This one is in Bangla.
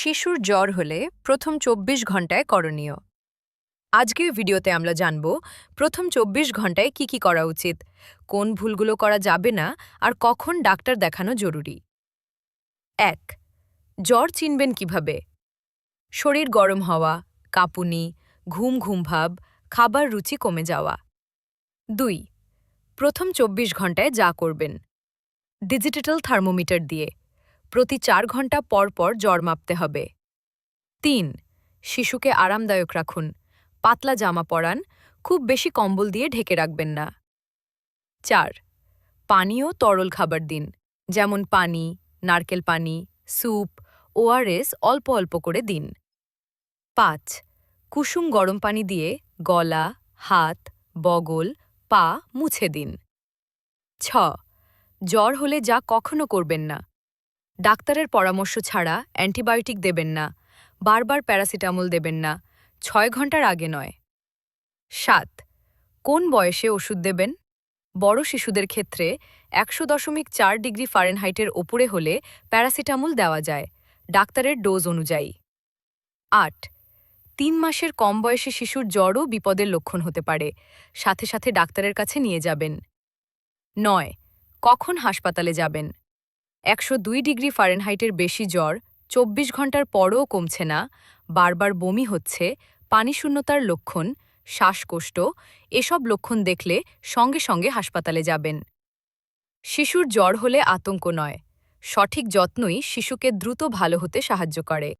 শিশুর জ্বর হলে প্রথম চব্বিশ ঘন্টায় করণীয়। আজকের ভিডিওতে আমরা জানব, প্রথম চব্বিশ ঘন্টায় কি কি করা উচিত, কোন ভুলগুলো করা যাবে না, আর কখন ডাক্তার দেখানো জরুরি। এক, জ্বর চিনবেন কীভাবে? শরীর গরম হওয়া, কাঁপুনি, ঘুম ঘুম ভাব, খাবার রুচি কমে যাওয়া। দুই, প্রথম চব্বিশ ঘন্টায় যা করবেন, ডিজিটাল থার্মোমিটার দিয়ে। প্রতি চার ঘণ্টা পর পর জ্বর মাপতে হবে। তিন, শিশুকে আরামদায়ক রাখুন। পাতলা জামা পরান, খুব বেশি কম্বল দিয়ে ঢেকে রাখবেন না। চার, পানীয় তরল খাবার দিন, যেমন পানি, নারকেল পানি, স্যুপ, ওআরএস অল্প অল্প করে দিন। পাঁচ, কুসুম গরম পানি দিয়ে গলা, হাত, বগল, পা মুছে দিন। ছ, জ্বর হলে যা কখনো করবেন না। ডাক্তারের পরামর্শ ছাড়া অ্যান্টিবায়োটিক দেবেন না, বারবার প্যারাসিটামল দেবেন না, ছয় ঘণ্টার আগে নয়। সাত, কোন বয়সে ওষুধ দেবেন? বড় শিশুদের ক্ষেত্রে একশো দশমিক চার ডিগ্রি ফারেনহাইটের ওপরে হলে প্যারাসিটামল দেওয়া যায়, ডাক্তারের ডোজ অনুযায়ী। আট, তিন মাসের কম বয়সী শিশুর জ্বরও বিপদের লক্ষণ হতে পারে, সাথে সাথে ডাক্তারের কাছে নিয়ে যাবেন। নয়, কখন হাসপাতালে যাবেন? একশো দুই ডিগ্রি ফারেনহাইটের বেশি জ্বর চব্বিশ ঘণ্টার পরও কমছে না, বারবার বমি হচ্ছে, পানিশূন্যতার লক্ষণ, শ্বাসকষ্ট, এসব লক্ষণ দেখলে সঙ্গে সঙ্গে হাসপাতালে যাবেন। শিশুর জ্বর হলে আতঙ্ক নয়, সঠিক যত্নই শিশুকে দ্রুত ভালো হতে সাহায্য করে।